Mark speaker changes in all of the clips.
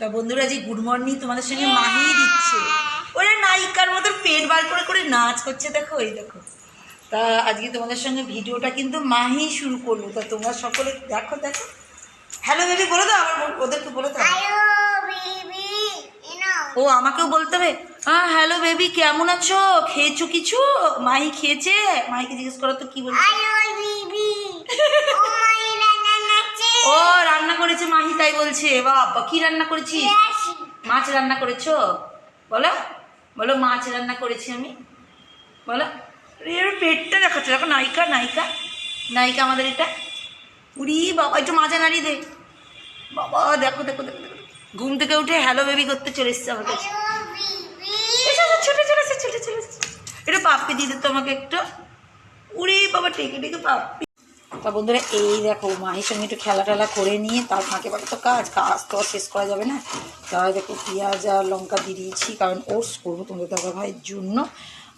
Speaker 1: তা বন্ধুরা যে গুড মর্নিং তোমাদের সঙ্গে মাহি দিচ্ছে। ওরা নায়িকার মতো পেট বার করে করে নাচ করছে দেখো এই দেখো। তা আজকে তোমাদের সঙ্গে ভিডিওটা কিন্তু মাহি শুরু করল তা তোমরা সকলে দেখো দেখো। হ্যালো বেবি বলে দাও আমার ওদেরকে বলে দাও। ও আমাকেও বলতে হবে? হ্যাঁ হ্যালো বেবি কেমন আছো? খেয়েছো কিছু? মাহি খেয়েছে? মাহিকে জিজ্ঞেস করো তো কি বলছে। ও রান্না করেছে মাহি তাই বলছে। বাবা কি রান্না করেছিস মাছ রান্না করেছ? বলো। বলো মাছ রান্না করেছি আমি। বলো। এর পেটটা দেখাচ্ছে। দেখো নায়িকা নায়িকা। নায়িকা আমাদের এটা। উড়ি বাবা একটু মাজা নাড়িয়ে দে। বাবা দেখো দেখো দেখো দেখো। ঘুম থেকে উঠে হ্যালো বেবি করতে চলে এসছে আমার কাছে। ছুটে চলে এসছে ছুটে চলে এসছে পাপ্পি দিয়ে দিত আমাকে একটু। উড়ি বাবা টেকে টেকে পাপ্পি। তা বন্ধুরা, এই দেখো মায়ের সঙ্গে একটু খেলা টেলা করে নিয়ে তার ফাঁকে ফাঁকে তো কাজ কাজ তো শেষ করা যাবে না। তাই দেখো, পেঁয়াজ আর লঙ্কা দিয়ে দিয়েছি, কারণ ওটস করব তোমাদের দাদা ভাইয়ের জন্য।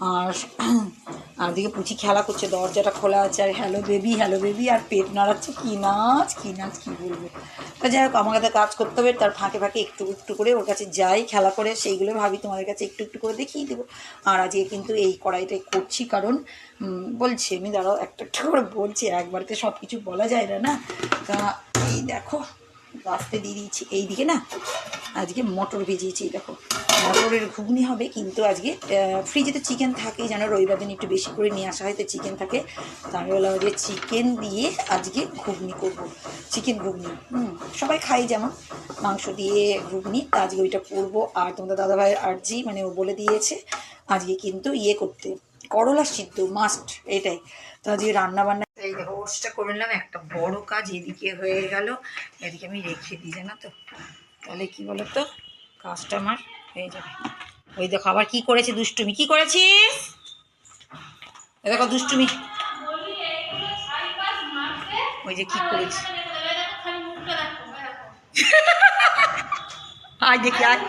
Speaker 1: আর আর দিকে পুচি খেলা করছে, দরজাটা খোলা আছে, আর হ্যালো বেবি হ্যালো বেবি আর পেট নাড়াচ্ছে, কী নাচ কী নাচ, কী বলব। তা যাই হোক আমাকে তো কাজ করতে হবে, তার ফাঁকে ফাঁকে একটু একটু করে ওর কাছে যাই, খেলা করে, সেইগুলো ভাবি তোমাদের কাছে একটু একটু করে দেখিয়ে দেবো। আর আজকে কিন্তু এই কড়াইটাই করছি, কারণ বলছি আমি, দাঁড়াও, একটা একটা করে বলছি, একবারতে সব কিছু বলা যায় না না তা এই দেখো। রাস্তে দিয়ে দিয়েছি এই দিকে না, আজকে মটর ভিজিয়েছি দেখো। মটরের ঘুগনি হবে, কিন্তু আজকে ফ্রিজে তো চিকেন থাকেই যেন রবিবার দিন একটু বেশি করে নিয়ে আসা হয়, তো চিকেন থাকে। তা আমি বললাম যে চিকেন দিয়ে আজকে ঘুগনি করব। চিকেন ঘুগনি, হুম, সবাই খাই যেমন, মাংস দিয়ে ঘুগনি, তা আজকে ওইটা করব। আর তোমাদের দাদাভাইয়ের আর্জি মানে ও বলে দিয়েছে, আজকে কিন্তু ইয়ে করতে, করলা সিদ্ধ মাস্ট এটাই। তো আজকে রান্না বান্না এই দেখো ওটসটা করে নিলাম একটা বড় কাজ এদিকে হয়ে গেল। এদিকে আমি রেখে দিই জানো তো? তাহলে কি বলো তো কাজটা আমার হয়ে যাবে। ওই দেখো আবার কি করেছি দুষ্টুমি? কি করেছিস? দেখো দুষ্টুমি। ওই যে কি করেছি? আয় দেখি আয়।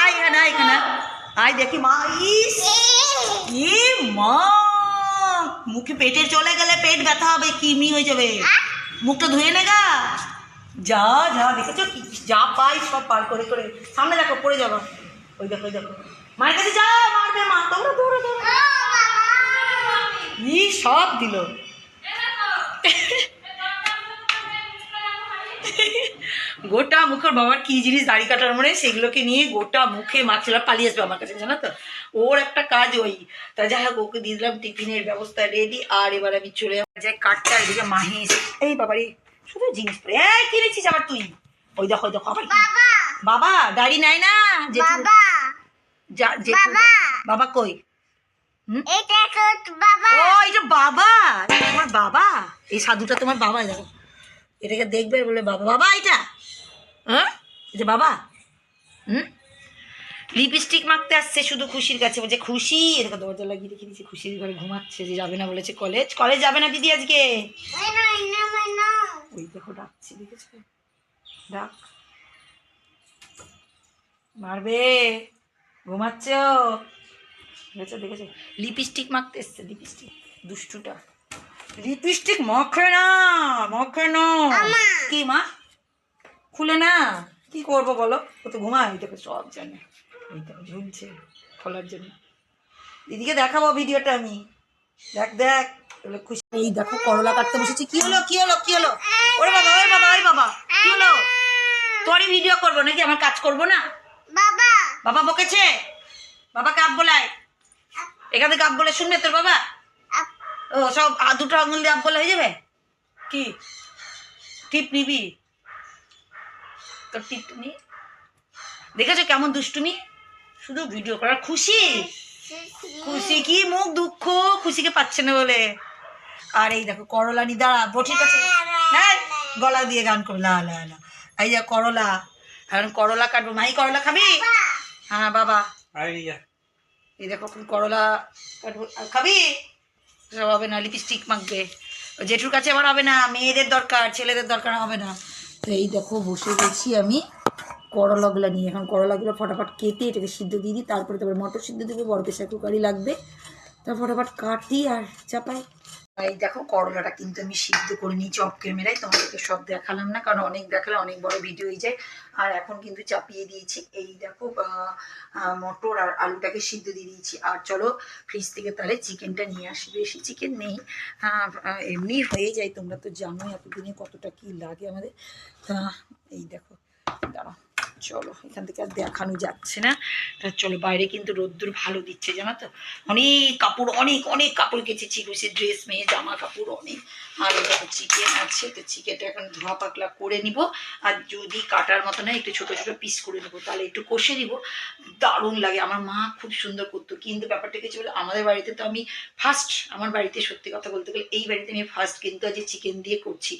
Speaker 1: আয় এখানে আয় এখানে। আয় দেখি মা। ইস! মা! মুখে পেটে চলে গেলে পেট ব্যথা হবে কিমি হয়ে যাবে। মুখটা ধুয়ে নে গা। যা যা দেখেছ কি যা পাই সব পার করে করে। সামনে দেখো পড়ে যাব। ওই দেখো ওই দেখো। মায়ের কাছে যা মারবে মা দৌড়ো দৌড়ো দৌড়ো ই সব দিল। গোটা মুখের বাবার কি জিনিস দাড়ি কাটার মনে সেগুলোকে নিয়ে গোটা মুখে মাছলা পালিয়ে আসবে আমার কাছে জানো তো? ওর একটা কাজ ওই। তা যাই হোক ওকে দিয়ে দিলাম টিফিনের ব্যবস্থা রেডি আর এবার আমি চলে যাই কাঠটা এদিকে মাহি এসে এই বাবারে শুধু জিনিস পরে। কিনেছিস আবার তুই? ওই দেখো ওই দেখো আবার বাবা। গাড়ি নাই না? বাবা। কই? বাবা। তোমার বাবা? এই সাধুটা তোমার বাবা দেখো। এটাকে দেখবে বলে বাবা। বাবা এটা? হ্যাঁ? এটা বাবা। হুম? লিপস্টিক মাখতে আসছে শুধু খুশির কাছে। বলছে খুশি? এরকম দরজা লাগিয়ে রেখে দিয়েছে খুশির ঘরে ঘুমাচ্ছে যে যাবে না বলেছে কলেজ। কলেজ যাবে না দিদি আজকে? ওই দেখো ডাকছি দেখেছ? ডাক। মারবে? ঘুমাচ্ছ? দেখেছ দেখেছ? লিপস্টিক মাখতে এসছে লিপস্টিক। দুষ্টুটা। লিপস্টিক মখে না মখে না কি মা? খুলে না? কি করব বলো? ও তো ঘুমায় দেখো সব জানে। ঝুলছে খোলার জন্য। দিদিকে দেখাবো ভিডিওটা আমি। দেখ দেখ। বলে খুশি এই দেখো করলা কাটতে বসেছি। কি হলো কি হলো কি হলো? ওরে বাবা ওরে বাবা ওরে বাবা কি হলো? তোরই ভিডিও করব নাকি? আমার কাজ করব না? বাবা। বকেছে? বাবা কাপ বলায়। এখানে কাপ বলে শুনবে তোর বাবা? ও সব আ- দুটো আঙুল দিয়ে আপ বলে হয়ে যাবে? কি? টিপ নিবি? তোর টিপ নি দেখেছ কেমন দুষ্টুমি? শুধু ভিডিও করার খুশি? খুশি কি মুখ দুঃখ? খুশিকে পাচ্ছে না বলে। আর এই দেখো করলা নি দাঁড়া বটির কাছে। হ্যাঁ গলা দিয়ে গান করো লা লা লা। এই যা করলা এখন করলা কাটবো। মাই করলা খাবি? হ্যাঁ বাবা। এই দেখো এখন করলা কাটবো। আর খাবি? সব হবে না লিপস্টিক মাখবে। জেঠুর কাছে আমার হবে না মেয়েদের দরকার ছেলেদের দরকার হবে না। তো এই দেখো বসে গেছি আমি। করলাগুলো নিয়ে। এখন করলাগুলো ফটাফট কেটে এটাকে সিদ্ধ দিয়ে দিই, তারপরে তারপরে মটর সিদ্ধ দেবো বড় প্রেশার কুকারই লাগবে। তা ফটাফট কাটি আর চাপাই। এই দেখো করলাটা কিন্তু আমি সিদ্ধ করে নিয়েছি অফ ক্যামেরায় তোমাদেরকে সব দেখালাম না, কারণ অনেক দেখালে অনেক বড় ভিডিও হয়ে যায়। আর এখন কিন্তু চাপিয়ে দিয়েছি, এই দেখো মটর আর আলুটাকে সিদ্ধ দিয়ে দিয়েছি। আর চলো ফ্রিজ থেকে তাহলে চিকেনটা নিয়ে আসি। বেশি চিকেন নেই। এমনি হয়ে যায়, তোমরা তো জানোই এতদিনে কতটা কি লাগে আমাদের। তা, এই দেখো, দাঁড়াও। চলো, এখান থেকে আর দেখানো যাচ্ছে না। তা চলো, বাইরে কিন্তু রোদ্দুর ভালো দিচ্ছে, জানো তো? অনেক কাপড়, অনেক অনেক কাপড় কেচেছি সে ড্রেস মেয়ে, জামা কাপড়, অনেক। আর দেখো চিকেন আছে, তো চিকেনটা এখন ধোয়া পাকলা করে নিব। আর যদি কাটার মতো না, একটু ছোট ছোট পিস করে নেব, তাহলে একটু কষে নিব। দারুণ লাগে, আমার মা খুব সুন্দর করতো। কিন্তু ব্যাপারটা কিছু বলে আমাদের বাড়িতে তো আমি ফার্স্ট আমার বাড়িতে সত্যি কথা বলতে গেলে এই বাড়িতে আমি ফার্স্ট কিন্তু আজ চিকেন দিয়ে করছি।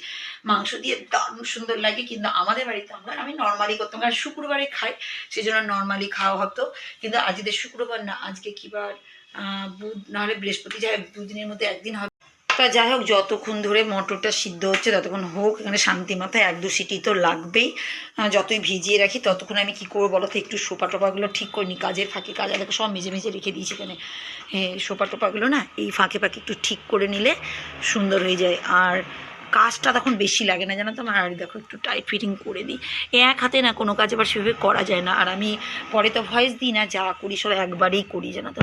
Speaker 1: মাংস দিয়ে দারুণ সুন্দর লাগে, কিন্তু আমাদের বাড়িতে আমরা, আমি নর্মালি করতাম কারণ শুক্রবারে খাই সেই জন্য নর্মালি খাওয়া হতো। কিন্তু আজকে শুক্রবার না আজকে কি বার? আহ, বুধ নাহলে বৃহস্পতি যাই দুদিনের মধ্যে একদিন হবে। তা যাই হোক যতক্ষণ ধরে মটরটা সিদ্ধ হচ্ছে ততক্ষণ হোক এখানে শান্তি মাথায় এক দু সিটি তো লাগবেই। যতই ভিজিয়ে রাখি ততক্ষণ আমি কি করব বলো তো একটু সোপা টোপাগুলো ঠিক করে নিই। কাজের ফাঁকে কাজ দেখো সব মেজে মেজে রেখে দিয়েছি এখানে। সোপা টোপাগুলো না এই ফাঁকে ফাঁকে একটু ঠিক করে নিলে সুন্দর হয়ে যায়। আর কাজটা তখন বেশি লাগে না, জানো তো আর দেখো একটু টাইট ফিটিং করে দিই। এক হাতে না কোনো কাজ আবার সেভাবে করা যায় না। আর আমি পরে তো ভয়েস দিই না, যা করি সব একবারেই করি, জানো তো?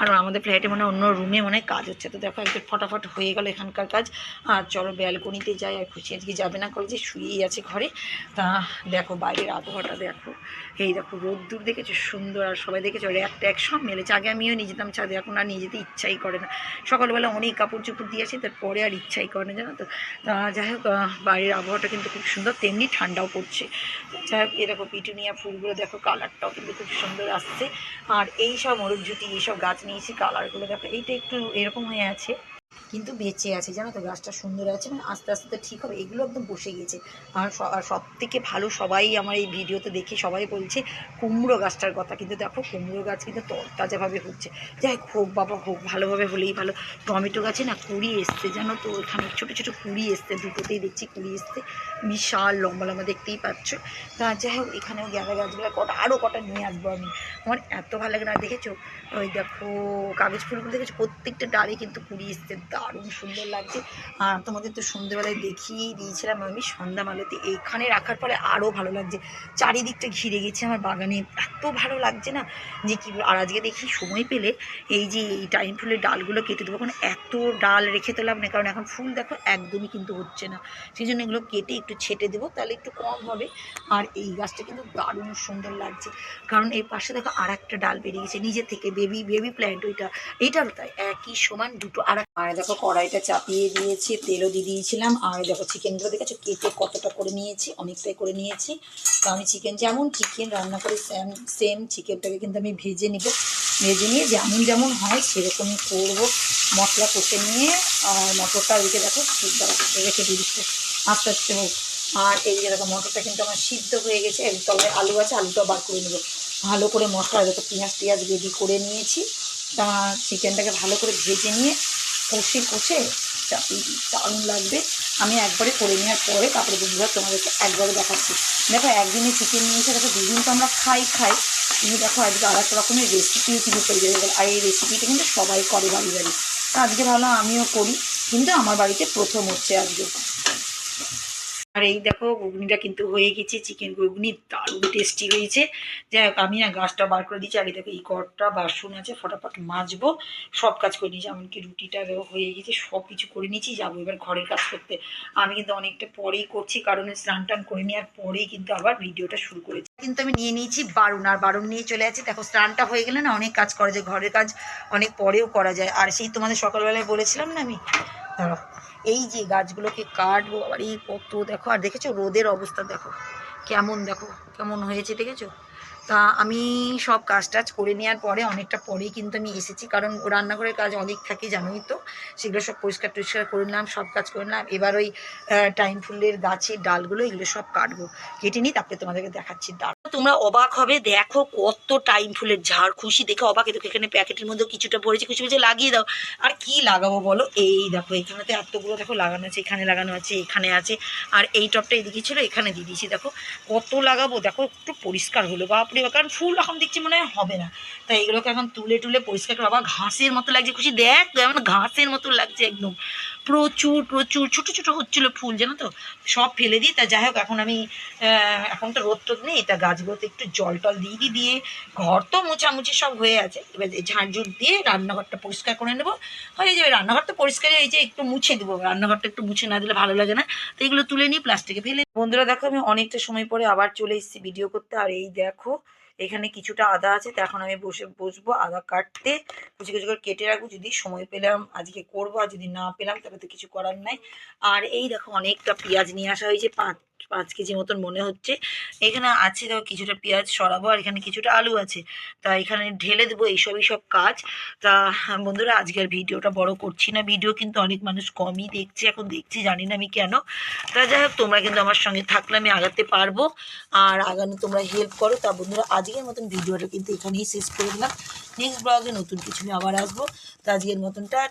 Speaker 1: আর আমাদের ফ্ল্যাটে মানে অন্য রুমে মনে কাজ হচ্ছে। তো দেখো একদম ফটাফট হয়ে গেল এখানকার কাজ। আর চলো ব্যালকনিতে যাই, আর খুশি আজকে যাবে না কলেজে শুয়েই আছে ঘরে। তা দেখো বাইরের আবহাওয়াটা দেখো। এই দেখো রোদ্দুর দেখেছ? সুন্দর। আর সবাই দেখেছ? র্যাক ট্যাক সব মেলেছে আগে আমিও নিয়ে যেতাম ছাদে এখন আর নিয়ে যেতে ইচ্ছাই করে না। সকালবেলা অনেক কাপড় চোপড় দিয়ে আসি, তারপরে আর ইচ্ছাই করে না, জানো তা যাই হোক বাড়ির বাইরের আবহাওয়াটা কিন্তু খুব সুন্দর, তেমনি ঠান্ডাও পড়ছে। যাই হোক এরকম পিটুনিয়া ফুলগুলো, দেখো কালারটাও কিন্তু খুব সুন্দর আসছে। আর এই সব মরুজ্জুটি এইসব গাছ নিয়েছি কালারগুলো দেখো, এইটা একটু এরকম হয়ে আছে। কিন্তু বেঁচে আছে, জানো তো? গাছটা সুন্দর আছে মানে আস্তে আস্তে তো ঠিক হবে। এগুলো একদম বসে গেছে আর সব থেকে ভালো সবাই আমার এই ভিডিওতে দেখে সবাই বলছে, কুমড়ো গাছটার কথা। কিন্তু দেখো, কুমড়ো গাছ কিন্তু তরতাজাভাবে হচ্ছে। যাই হোক বাবা, হোক, ভালোভাবে হলেই ভালো। টমেটো গাছে না কুড়ি এসছে, জানো তো? এখানে ছোটো ছোটো কুড়ি এসছে, দুটোতেই দেখছি কুড়ি এসছে। বিশাল লম্বা লম্বা, দেখতেই পাচ্ছ? তা যাই হোক, এখানেও গ্যাঁদা গাছগুলো, কটা আরও কটা নিয়ে আসব আমি। আমার এত ভালো লাগে না, দেখেছ? ওই দেখো, কাগজ ফুলগুলো দেখেছ? প্রত্যেকটা ডালে কিন্তু কুড়ি এসছে। দারুণ সুন্দর লাগছে। আর তোমাদের তো সন্ধ্যেবেলায় দেখিয়েই দিয়েছিলাম আমি সন্ধ্যা মালতি এইখানে রাখার পরে আরও ভালো লাগছে। চারিদিকটা ঘিরে গেছে আমার বাগানে। এত ভালো লাগছে না যে কী আর আজকে দেখি সময় পেলে এই যে এই টাইম ফুলের ডালগুলো কেটে দেবো। কারণ এত ডাল রেখে তো লাভ কারণ এখন ফুল দেখো একদমই কিন্তু হচ্ছে না। সেই জন্য এগুলো কেটে একটু ছেটে দেবো। তাহলে একটু কম হবে। আর এই গাছটা কিন্তু দারুণ সুন্দর লাগছে। কারণ এই পাশে দেখো আর একটা ডাল বেরিয়ে গেছে। নিজে থেকে বেবি বেবি প্ল্যান্ট ওইটা। এইটারও তাই। একই সমান দুটো আর আর দেখো কড়াইটা চাপিয়ে দিয়েছি, তেলও দিয়ে দিয়েছিলাম। আর দেখো চিকেনগুলো দেখেছ কেটে কতটা করে নিয়েছি, অনেকটাই করে নিয়েছি। তো আমি চিকেন যেমন চিকেন রান্না করে সেম সেম চিকেনটাকে কিন্তু আমি ভেজে নিব। ভেজে নিয়ে যেমন যেমন হয় সেরকমই করব। মশলা কষে নিয়ে, আর মটরটা ওইকে দেখো রেখে দিয়ে আস্তে আস্তে। হোক আর এই যে দেখো মটরটা কিন্তু আমার সিদ্ধ হয়ে গেছে তবে আলু আছে, আলুটা বার করে নেব। ভালো করে মশলা দেখো পেঁয়াজ টিয়াজ রেডি করে নিয়েছি। তা চিকেনটাকে ভালো করে ভেজে নিয়ে কষে কষে দিই। দারুণ লাগবে। আমি একবারে করে নেওয়ার পরে তারপরে বন্ধুরা তোমাদেরকে একবারে দেখাচ্ছি। দেখো, একদিনে চিকেন নিয়ে এসে দেখো, দুদিন তো আমরা খাই খাই। কিন্তু দেখো, আজকে আর একটা রকমের রেসিপিও কিন্তু তৈরি হয়ে গেল। আর এই রেসিপিটা কিন্তু সবাই করে বাড়ি বাড়ি। আজকে ভাবলাম আমিও করি। কিন্তু আমার বাড়িতে প্রথম হচ্ছে আজকে। আর এই দেখো ঘুগনিটা কিন্তু হয়ে গেছে চিকেন ঘুগনি দারুণ টেস্টি হয়েছে। যাই হোক, আমি না গাছটা বার করে দিচ্ছি আগে দেখো এই কড়টা বাসন আছে, ফটাফট মাজবো, সব কাজ করে নিয়েছি, এমনকি রুটিটা হয়ে গেছে, সব কিছু করে নিয়েছি, যাব এবার ঘরের কাজ করতে। আমি কিন্তু অনেকটা পরেই করছি, কারণ স্নান টান করে নেওয়ার পরেই কিন্তু আবার ভিডিওটা শুরু করেছি। কিন্তু আমি নিয়ে নিয়েছি বারুন, আর বারুন নিয়ে চলে যাচ্ছি। দেখো স্নানটা হয়ে গেলে না অনেক কাজ করা যায়, ঘরের কাজ অনেক পরেও করা যায়। আর সেই তোমাদের সকালবেলায় বলেছিলাম না আমি দাঁড়াও। এই যে গাছগুলোকে কাটবো, আবার এই কত দেখো, আর দেখেছ রোদের অবস্থা দেখো। কেমন দেখো, কেমন হয়েছে দেখেছ? তা আমি সব কাজ টাজ করে নেওয়ার পরে অনেকটা পরেই কিন্তু আমি এসেছি। কারণ রান্নাঘরের কাজ অনেক থাকে, জানোই তো। সেগুলো সব পরিষ্কার টরিষ্কার করে নিলাম, সব কাজ করে নিলাম। এবার ওই টাইম ফুলের গাছের ডালগুলো এগুলো সব কাটবো, কেটে নিই তারপরে তোমাদেরকে দেখাচ্ছি ডাল। তোমরা অবাক হবে, দেখো কত টাইম ফুলের ঝাড়, খুশি দেখে অবাক দেখো এখানে প্যাকেটের মধ্যে কিছুটা পড়েছে কিছু কিছু লাগিয়ে দাও। আর কি লাগাবো বলো? এই দেখো এখানে তো এতগুলো দেখো লাগানো আছে, এখানে লাগানো আছে, এখানে আছে। আর এই টপটা এদিকে ছিল, এখানে দিয়ে দিয়েছি, দেখো কত লাগাবো, দেখো একটু পরিষ্কার হলো বাপরে কারণ ফুল এখন দেখছি মনে হয় হবে না। তাই এগুলোকে এখন তুলে টুলে পরিষ্কার করে, বাবা ঘাসের মতো লাগছে, খুশি দেখ যেমন ঘাসের মতো লাগছে একদম। প্রচুর প্রচুর, ছোট ছোট হচ্ছিল ফুল, জানো তো? সব ফেলে দিই, তা যাই হোক, এখন আমি এখন তো রোদ টোদ নেই, তা গাছগুলোতে একটু জল টল দিয়ে দিই, দিয়ে ঘর তো মোছামুছি সব হয়ে আছে। এবার ঝাড়ঝুট দিয়ে রান্নাঘরটা পরিষ্কার করে নেব। হয়ে যাবে, রান্নাঘর তো পরিষ্কার এই যে একটু মুছে দেবো, রান্নাঘরটা একটু মুছে না দিলে ভালো লাগে না। তো এগুলো তুলে নিয়ে প্লাস্টিকে ফেলে বন্ধুরা দেখো, আমি অনেকটা সময় পরে আবার চলে এসেছি ভিডিও করতে। আর এই দেখো, এখানে কিছুটা আদা আছে, তো এখন আমি বসে, বসবো আদা কাটতে। কিছু কিছু করে কেটে রাখব, যদি সময় পেলাম, আজকে করব, আর যদি না পেলাম, তাহলে তো কিছু করার নাই। আর এই দেখো, অনেকটা পেঁয়াজ নিয়ে আসা হয়েছে পাঁচ কেজি মতন মনে হচ্ছে। এখানে আছে দেখো কিছুটা পেঁয়াজ সরাবো আর এখানে কিছুটা আলু আছে। তা এখানে ঢেলে দেবো এইসবই সব কাজ। তা বন্ধুরা, আজকের ভিডিওটা বড় করছি না। ভিডিও কিন্তু অনেক মানুষ কমই দেখছে, এখন দেখছি, জানি না আমি কেন। তা যাই হোক, তোমরা কিন্তু আমার সঙ্গে থাকলে আমি আগাতে পারব। আর আগানো তোমরা হেল্প করো। তা বন্ধুরা, আজকের মতন ভিডিওটা কিন্তু এখানেই শেষ করে দিলাম। নেক্সট ব্লগে নতুন কিছু আবার আসব। তা আজকের মতন টাটা